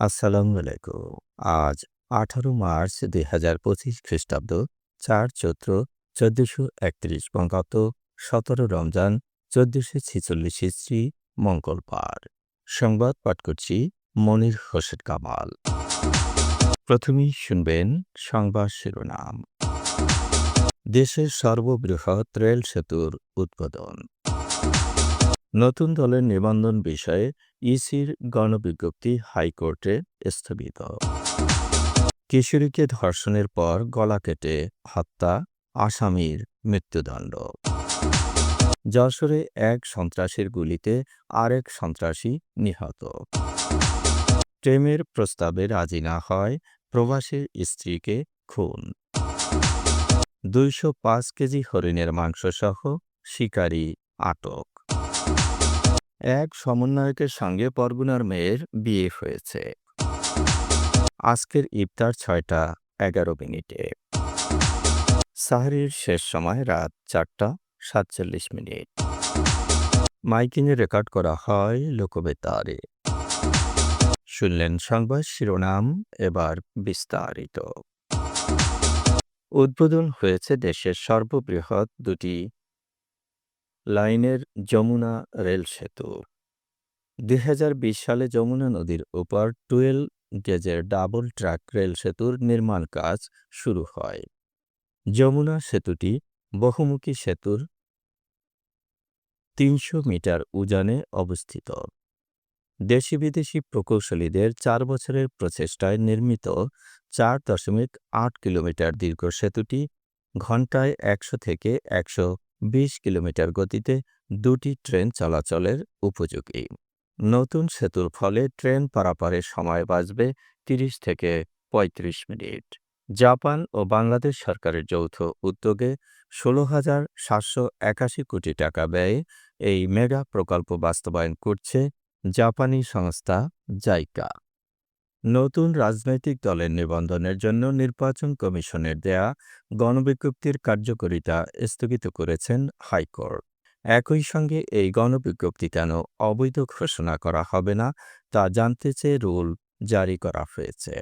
আসসালামু আলাইকুম। আজ আঠারো মার্চ দুই হাজার পঁচিশ খ্রিস্টাব্দ, চার চৈত্র চোদ্দশো একত্রিশ বঙ্গাব্দ, সতেরো রমজান চোদ্দশো ছেচল্লিশ ইস্ত্রি মঙ্গলবার সংবাদ পাঠ করছি মনির হোসেন কামাল। প্রথমেই শুনবেন সংবাদ শিরোনাম। দেশের সর্ববৃহৎ রেল সেতুর উদ্বোধন। নতুন দলের নিবন্ধন বিষয়ে ইসির গণবিজ্ঞপ্তি হাইকোর্টে স্থগিত। কিশোরীকে ধর্ষণের পর গলা কেটে হত্যা, আসামির মৃত্যুদণ্ড। যশোরে এক সন্ত্রাসীর গুলিতে আরেক সন্ত্রাসী নিহত। প্রেমের প্রস্তাবে রাজি না হয় প্রবাসীর স্ত্রীকে খুন। দুইশো পাঁচ কেজি হরিণের মাংসসহ শিকারী আটক। এক সমন্বয়কের সঙ্গে পরগুনার মেয়ের বিয়ে হয়েছে। আজকের ইফতার ছয়টা, এগারো মিনিটে। সাহারির শেষ সময় রাত চারটা, সাতচল্লিশ মিনিট। মাইকিংয়ে রেকর্ড করা হয় লোকবেতারে। শুনলেন সংবাদ শিরোনাম, এবার বিস্তারিত। উদ্বোধন হয়েছে দেশের সর্ববৃহৎ দুটি লাইনের যমুনা রেল সেতু। দুই হাজার বিশ সালে যমুনা নদীর ওপর টুয়েলভ গেজের ডাবল ট্র্যাক রেল সেতুর নির্মাণ কাজ শুরু হয়। যমুনা সেতুটি বহুমুখী সেতুর তিনশো মিটার উজানে অবস্থিত। দেশি বিদেশি প্রকৌশলীদের চার বছরের প্রচেষ্টায় নির্মিত চার দশমিক আট কিলোমিটার দীর্ঘ সেতুটি ঘণ্টায় একশো থেকে একশো বিশ কিলোমিটার গতিতে দুটি ট্রেন চলাচলের উপযোগী। নতুন সেতুর ফলে ট্রেন পারাপারের সময় বাঁচবে তিরিশ থেকে ৩৫ মিনিট। জাপান ও বাংলাদেশ সরকারের যৌথ উদ্যোগে ষোলো হাজার সাতশো একাশি কোটি টাকা ব্যয়ে এই মেগা প্রকল্প বাস্তবায়ন করছে জাপানি সংস্থা জাইকা। নতুন রাজনৈতিক দলের নিবন্ধনের জন্য নির্বাচন কমিশনের দেয়া গণবিজ্ঞপ্তির কার্যকারিতা স্থগিত করেছেন হাইকোর্ট। একই সঙ্গে এই গণবিজ্ঞপ্তি কেন অবৈধ ঘোষণা করা হবে না তা জানতে চেয়ে রুল জারি করা হয়েছে।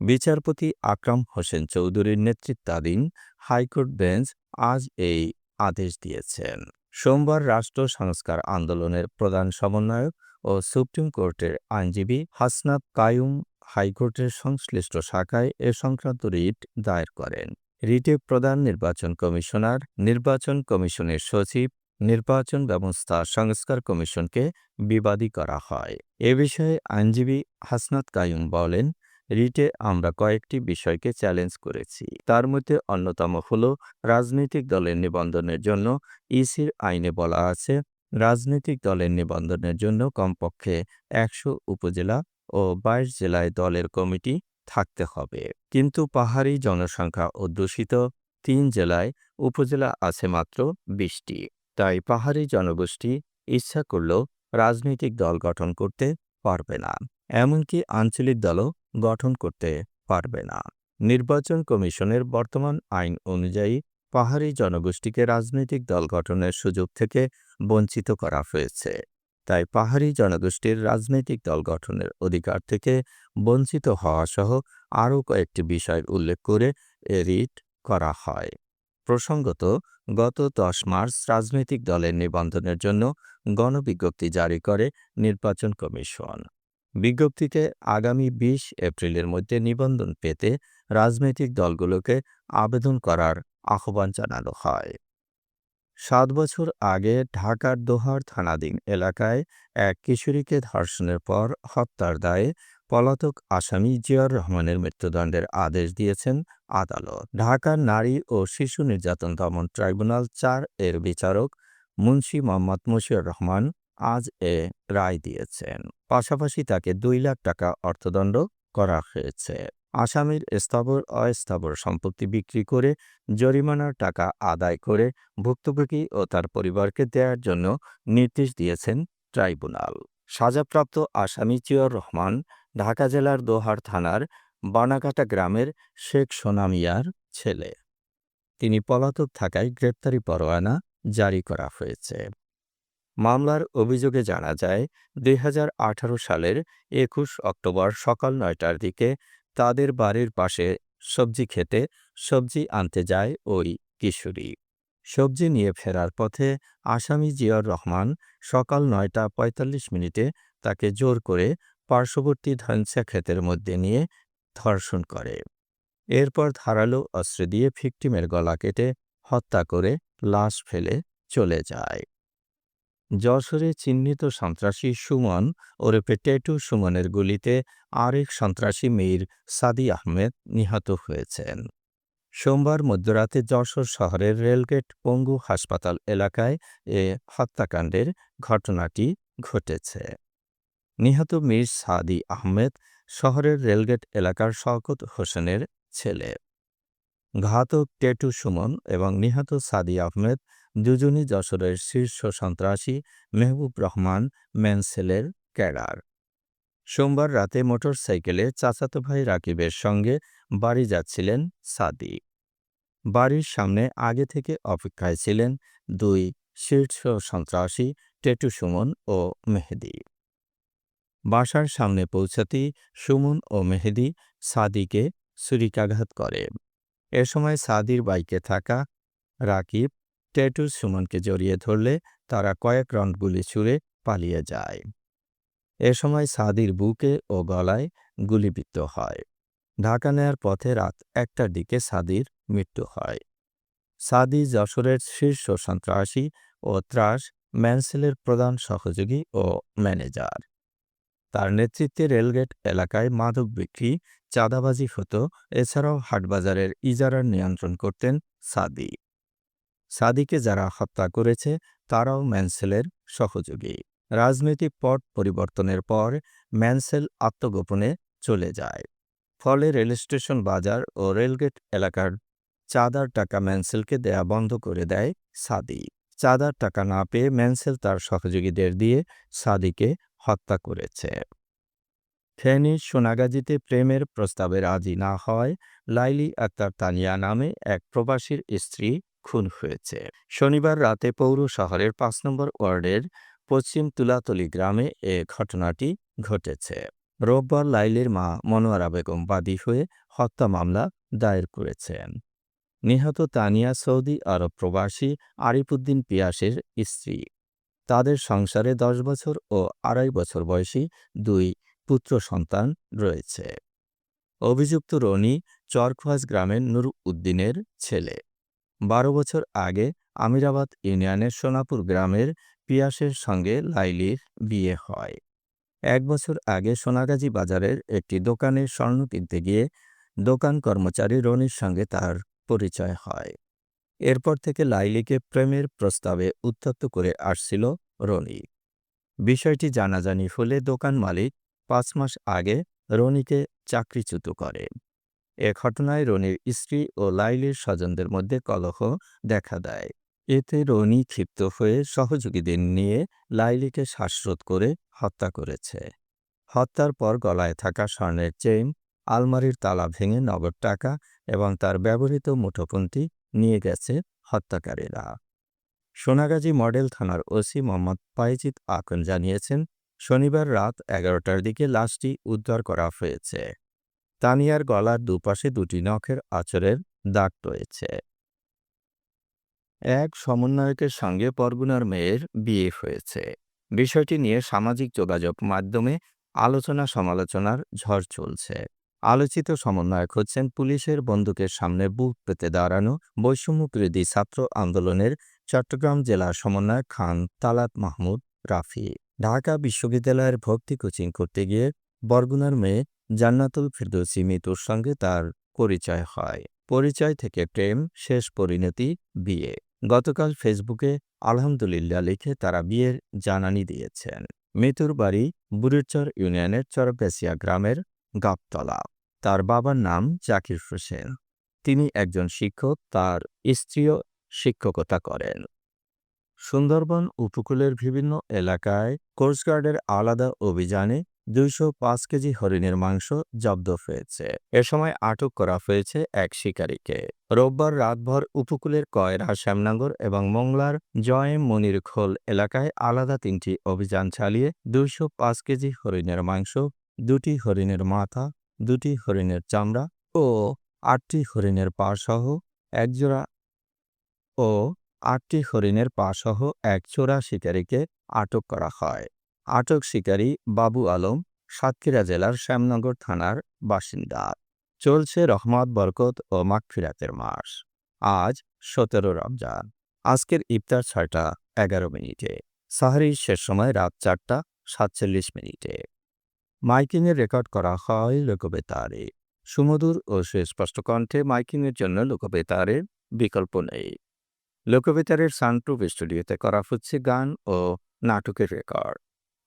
বিচারপতি আকরাম হোসেন চৌধুরীর নেতৃত্বাধীন হাইকোর্ট বেঞ্চ আজ এই আদেশ দিয়েছেন। সোমবার রাষ্ট্র সংস্কার আন্দোলনের প্রধান সমন্বয়ক ও সুপ্রিম কোর্টের আইনজীবী হাসনাত কায়ুম হাইকোর্টের সংশ্লিষ্ট শাখায় এ সংক্রান্ত রিট দায়ের করেন। রিটে প্রধান নির্বাচন কমিশনার, নির্বাচন কমিশনের সচিব, নির্বাচন ব্যবস্থা সংস্কার কমিশনকে বিবাদী করা হয়। এ বিষয়ে আইনজীবী হাসনাত কায়ুম বলেন, রিটে আমরা কয়েকটি বিষয়কে চ্যালেঞ্জ করেছি। তার মধ্যে অন্যতম হল রাজনৈতিক দলের নিবন্ধনের জন্য ইসির আইনে বলা আছে, রাজনৈতিক দলের নিবন্ধনের জন্য কমপক্ষে একশো উপজেলা ও বাইশ জেলায় দলের কমিটি থাকতে হবে। কিন্তু পাহাড়ি জনসংখ্যা অধ্যুষিত তিন জেলায় উপজেলা আছে মাত্র বিশটি। তাই পাহাড়ি জনগোষ্ঠী ইচ্ছা করলেও রাজনৈতিক দল গঠন করতে পারবে না। এমনকি আঞ্চলিক দলও গঠন করতে পারবে না। নির্বাচন কমিশনের বর্তমান আইন অনুযায়ী পাহাড়ি জনগোষ্ঠীকে রাজনৈতিক দল গঠনের সুযোগ থেকে বঞ্চিত করা হয়েছে। তাই পাহাড়ি জনগোষ্ঠীর রাজনৈতিক দল গঠনের অধিকার থেকে বঞ্চিত হওয়া সহ আরও কয়েকটি বিষয় উল্লেখ করে রিট করা হয়। প্রসঙ্গত, গত দশ মার্চ রাজনৈতিক দলের নিবন্ধনের জন্য গণবিজ্ঞপ্তি জারি করে নির্বাচন কমিশন। বিজ্ঞপ্তিতে আগামী ২০ এপ্রিলের মধ্যে নিবন্ধন পেতে রাজনৈতিক দলগুলোকে আবেদন করার আহ্বান জানানো হয়। সাত বছর আগে ঢাকার দোহার থানাধীন এলাকায় এক কিশোরীকে ধর্ষণের পর হত্যার দায়ে পলাতক আসামি জিয়ার রহমানের মৃত্যুদণ্ডের আদেশ দিয়েছেন আদালত। ঢাকার নারী ও শিশু নির্যাতন দমন ট্রাইব্যুনাল চার এর বিচারক মুন্সি মোহাম্মদ মশিউর রহমান আজ এ রায় দিয়েছেন। পাশাপাশি তাকে দুই লাখ টাকা অর্থদণ্ড করা হয়েছে। আসামির স্থাবর, অস্থাবর সম্পত্তি বিক্রি করে, জরিমানার টাকা আদায় করে ভুক্তভোগী ও তার পরিবারকে দেওয়ার জন্য নির্দেশ দিয়েছেন ট্রাইব্যুনাল। সাজাপ্রাপ্ত আসামি জিয়র রহমান ঢাকা জেলার দোহার থানার বানাকাটা গ্রামের শেখ সোনামিয়ার ছেলে। তিনি পলাতক থাকায় গ্রেপ্তারি পরোয়ানা জারি করা হয়েছে। মামলার অভিযোগে জানা যায়, দুই হাজার আঠারো সালের একুশ অক্টোবর সকাল নয়টার দিকে তাদের বাড়ির পাশে সবজি খেতে সবজি আনতে যায় ওই কিশোরী। সবজি নিয়ে ফেরার পথে আসামি জিয়র রহমান সকাল নয়টা পঁয়তাল্লিশ মিনিটে তাকে জোর করে পার্শ্ববর্তী ধানসা ক্ষেতের মধ্যে নিয়ে ধর্ষণ করে। এরপর ধারালো অস্ত্র দিয়ে ভিকটিমের গলা কেটে হত্যা করে লাশ ফেলে চলে যায়। যশোরে চিহ্নিত সন্ত্রাসী সুমন ওরফে টেটু সুমনের গুলিতে আরেক সন্ত্রাসী মীর সাদি আহমেদ নিহত হয়েছেন। সোমবার মধ্যরাতে যশোর শহরের রেলগেট পঙ্গু হাসপাতাল এলাকায় এ হত্যাকাণ্ডের ঘটনাটি ঘটেছে। নিহত মীর সাদি আহমেদ শহরের রেলগেট এলাকার শওকত হোসেনের ছেলে। ঘাতক টেটু সুমন এবং নিহত সাদি আহমেদ দুজনই যশোরের শীর্ষ সন্ত্রাসী মেহবুব রহমান ম্যানসেলের ক্যাডার। সোমবার রাতে মোটরসাইকেলে চাচাতো ভাই রাকিবের সঙ্গে বাড়ি যাচ্ছিলেন সাদি বাড়ির সামনে আগে থেকে অপেক্ষায় ছিলেন দুই শীর্ষ সন্ত্রাসী টেটু সুমন ও মেহেদি। বাসার সামনে পৌঁছাতেই সুমন ও মেহেদি সাদিকে ছুরিকাঘাত করে। এ সময় সাদির বাইকে থাকা রাকিব টেটু সুমনকে জড়িয়ে ধরলে তারা কয়েক রাউন্ড গুলি ছুঁড়ে পালিয়ে যায়। এ সময় সাদির বুকে ও গলায় গুলিবিদ্ধ হয়। ঢাকা নেয়ার পথে রাত একটার দিকে সাদির মৃত্যু হয়। সাদি যশোরের শীর্ষ সন্ত্রাসী ও ত্রাস ম্যানসেলের প্রধান সহযোগী ও ম্যানেজার। তার নেতৃত্বে রেলগেট এলাকায় মাদক বিক্রি, চাঁদাবাজি হতো। এছাড়াও হাটবাজারের ইজারার নিয়ন্ত্রণ করতেন সাদি। সাদিকে যারা হত্যা করেছে, তারাও ম্যানসেলের সহযোগী। রাজনৈতিক পট পরিবর্তনের পর ম্যানসেল আত্মগোপনে চলে যায়। ফলে রেলস্টেশন বাজার ও রেলগেট এলাকার চাঁদার টাকা ম্যানসেলকে দেয়া বন্ধ করে দেয় সাদি। চাঁদার টাকা না পেয়ে ম্যানসেল তার সহযোগীদের দিয়ে সাদিকে হত্যা করেছে। ফেনীর সোনাগাজীতে প্রেমের প্রস্তাবে রাজি না হয় লাইলি আক্তার তানিয়া নামে এক প্রবাসীর স্ত্রী খুন হয়েছে। শনিবার রাতে পৌর শহরের পাঁচ নম্বর ওয়ার্ডের পশ্চিম তুলাতলি গ্রামে এ ঘটনাটি ঘটেছে। রোববার লাইলির মা মনোয়ারা বেগম বাদী হয়ে হত্যা মামলা দায়ের করেছেন। নিহত তানিয়া সৌদি আরব প্রবাসী আরিফুদ্দিন পিয়াসের স্ত্রী। তাদের সংসারে দশ বছর ও আড়াই বছর বয়সী দুই পুত্র সন্তান রয়েছে। অভিযুক্ত রনি চরখোয়াজ গ্রামের নুর উদ্দিনের ছেলে। বারো বছর আগে আমিরাবাদ ইউনিয়নের সোনাপুর গ্রামের পিয়াসের সঙ্গে লাইলির বিয়ে হয়। এক বছর আগে সোনাগাজী বাজারের একটি দোকানে স্বর্ণ কিনতে গিয়ে দোকান কর্মচারী রনির সঙ্গে তার পরিচয় হয়। এরপর থেকে লাইলিকে প্রেমের প্রস্তাবে উত্তপ্ত করে আসছিল রনি। বিষয়টি জানাজানি হলে দোকান মালিক পাঁচ মাস আগে রনিকে চাকরিচ্যুত করে। এ ঘটনায় রনির স্ত্রী ও লাইলির স্বজনদের মধ্যে কলহ দেখা দেয়। এতে রনি ক্ষিপ্ত হয়ে সহযোগীদের নিয়ে লাইলিকে শ্বাসরোধ করে হত্যা করেছে। হত্যার পর গলায় থাকা স্বর্ণের চেইন, আলমারির তালা ভেঙে নগদ টাকা এবং তার ব্যবহৃত মুঠোপন্থী নিয়ে গেছে হত্যাকারীরা। সোনাগাজী মডেল থানার ওসি মোহাম্মদ পাইজিৎ আকন জানিয়েছেন, শনিবার রাত এগারোটার দিকে লাশটি উদ্ধার করা হয়েছে। তানিয়ার গলার দুপাশে দুটি নখের আচরের দাগ রয়েছে। এক সমন্বয়কের সঙ্গে পরগুনার মেয়ের বিয়ে হয়েছে। বিষয়টি নিয়ে সামাজিক যোগাযোগ মাধ্যমে আলোচনা সমালোচনার ঝড় চলছে। আলোচিত সমন্বয়ক হচ্ছেন পুলিশের বন্দুকের সামনে বুক পেতে দাঁড়ানো বৈষম্যবিরোধী ছাত্র আন্দোলনের চট্টগ্রাম জেলার সমন্বয়ক খান তালাত মাহমুদ রাফি। ঢাকা বিশ্ববিদ্যালয়ের ভর্তি কোচিং করতে গিয়ে বরগুনার মেয়ে জান্নাতুল ফিরদৌসি মিতুর সঙ্গে তার পরিচয় হয়। পরিচয় থেকে প্রেম, শেষ পরিণতি, বিয়ে। গতকাল ফেসবুকে আলহামদুলিল্লাহ লিখে তারা বিয়ের জানানি দিয়েছেন। মিতুর বাড়ি বুড়িরচর ইউনিয়নের চরপেসিয়া গ্রামের গাবতলা। তার বাবার নাম জাকির হোসেন। তিনি একজন শিক্ষক, তার স্ত্রীও শিক্ষকতা করেন। সুন্দরবন উপকূলের বিভিন্ন এলাকায় কোস্টগার্ডের আলাদা অভিযানে দুইশো পাঁচ কেজি হরিণের মাংস জব্দ হয়েছে। এ সময় আটক করা হয়েছে এক শিকারীকে। রোববার রাতভর উপকূলের কয়রা, শ্যামনগর এবং মংলার জয় মনির খোল এলাকায় আলাদা তিনটি অভিযান চালিয়ে দুইশো পাঁচ কেজি হরিণের মাংস, দুটি হরিণের মাথা, দুটি হরিণের চামড়া ও আটটি হরিণের পা সহ একজোড়া ও আটটি হরিণের পা সহ এক চোরা শিকারীকে আটক করা হয়। আটক শিকারী বাবু আলম, সাতক্ষীরা জেলার শ্যামনগর থানার বাসিন্দা। চলছে রহমত, বরকত ও মাগফিরাতের মাস। আজ সতেরো রমজান। আজকের ইফতার ছয়টা, এগারো মিনিটে। সাহারির শেষ সময় রাত চারটা, সাতচল্লিশ মিনিটে। মাইকিংয়ের রেকর্ড করা হয় লোকবেতারে। সুমধুর ও সুস্পষ্ট কণ্ঠে মাইকিংয়ের জন্য লোকবেতারের বিকল্প নেই। লোকবেতারের সানপ্রুফ স্টুডিওতে করা হচ্ছে গান ও নাটকের record.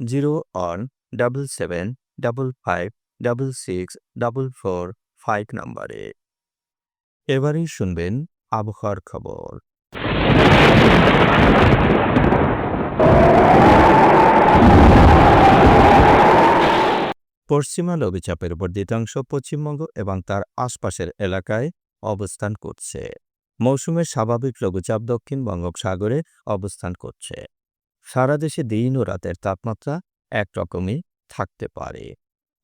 zero one double seven double five double six double four five নম্বরে। এবারেই শুনবেন আবহাওয়ার খবর। পশ্চিমা লঘুচাপের বর্ধিতাংশ পশ্চিমবঙ্গ এবং তার আশপাশের এলাকায় অবস্থান করছে। মৌসুমের স্বাভাবিক লঘুচাপ দক্ষিণ বঙ্গোপসাগরে অবস্থান করছে। সারা দেশে দিন ও রাতের তাপমাত্রা একরকমই থাকতে পারে।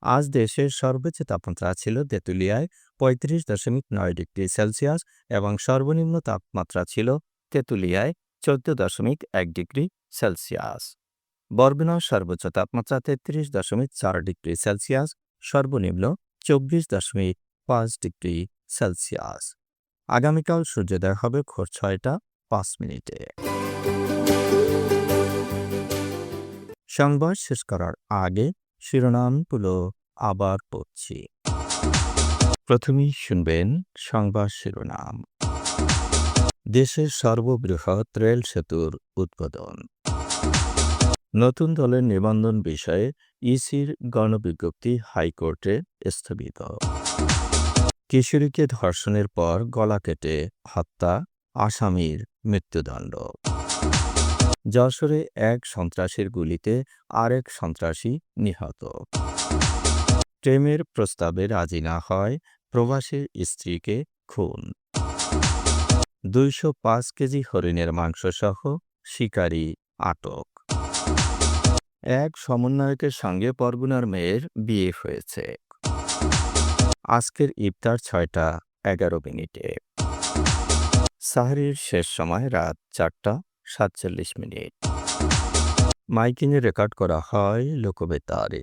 আজ দেশের সর্বোচ্চ তাপমাত্রা ছিল তেঁতুলিয়ায় পঁয়ত্রিশ দশমিক নয় ডিগ্রি সেলসিয়াস এবং সর্বনিম্ন তাপমাত্রা ছিল তেঁতুলিয়ায় চোদ্দ দশমিক এক ডিগ্রি সেলসিয়াস। বরগুনার সর্বোচ্চ তাপমাত্রা তেত্রিশ দশমিক চার ডিগ্রি সেলসিয়াস, সর্বনিম্ন চব্বিশ দশমিক পাঁচ ডিগ্রি সেলসিয়াস। আগামীকাল সূর্যোদয় হবে ভোর ছয়টা পাঁচ মিনিটে। সংবাদ শেষ করার আগে শিরোনামগুলো আবার পড়ছি। প্রথমেই শুনবেন সংবাদ শিরোনাম। দেশের সর্ববৃহৎ রেল সেতুর উদ্বোধন। নতুন দলের নিবন্ধন বিষয়ে ইসির গণবিজ্ঞপ্তি হাইকোর্টে স্থগিত। কিশোরীকে ধর্ষণের পর গলা কেটে হত্যা, আসামির মৃত্যুদণ্ড। যশোরে এক সন্ত্রাসীর গুলিতে আরেক সন্ত্রাসী নিহত। প্রেমের প্রস্তাবে রাজি না হয় প্রবাসীর স্ত্রীকে খুন। দুইশো পাঁচ কেজি হরিণের মাংসসহ শিকারী আটক। এক সমন্বয়কের সঙ্গে পরগুনার মেয়ের বিয়ে হয়েছে। আজকের ইফতার ছয়টা এগারো মিনিটে। সাহারির শেষ সময় রাত চারটা। সাতচল্লিশ মিনিট। মাইকিংয়ে রেকর্ড করা হয় লোকবেতারে।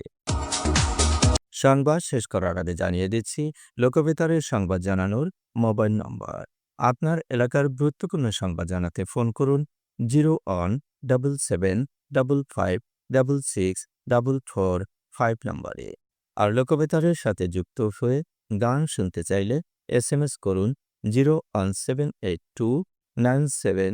সংবাদ শেষ করার আগে জানিয়ে দিচ্ছি লোকবেতারের সংবাদ জানানোর মোবাইল নম্বর। আপনার এলাকার গুরুত্বপূর্ণ সংবাদ জানাতে ফোন করুন zero one double seven double five double six double four five নম্বরে। আর লোকবেতারের সাথে যুক্ত হয়ে গান শুনতে চাইলে এস এম এস করুন zero one seven eight two nine seven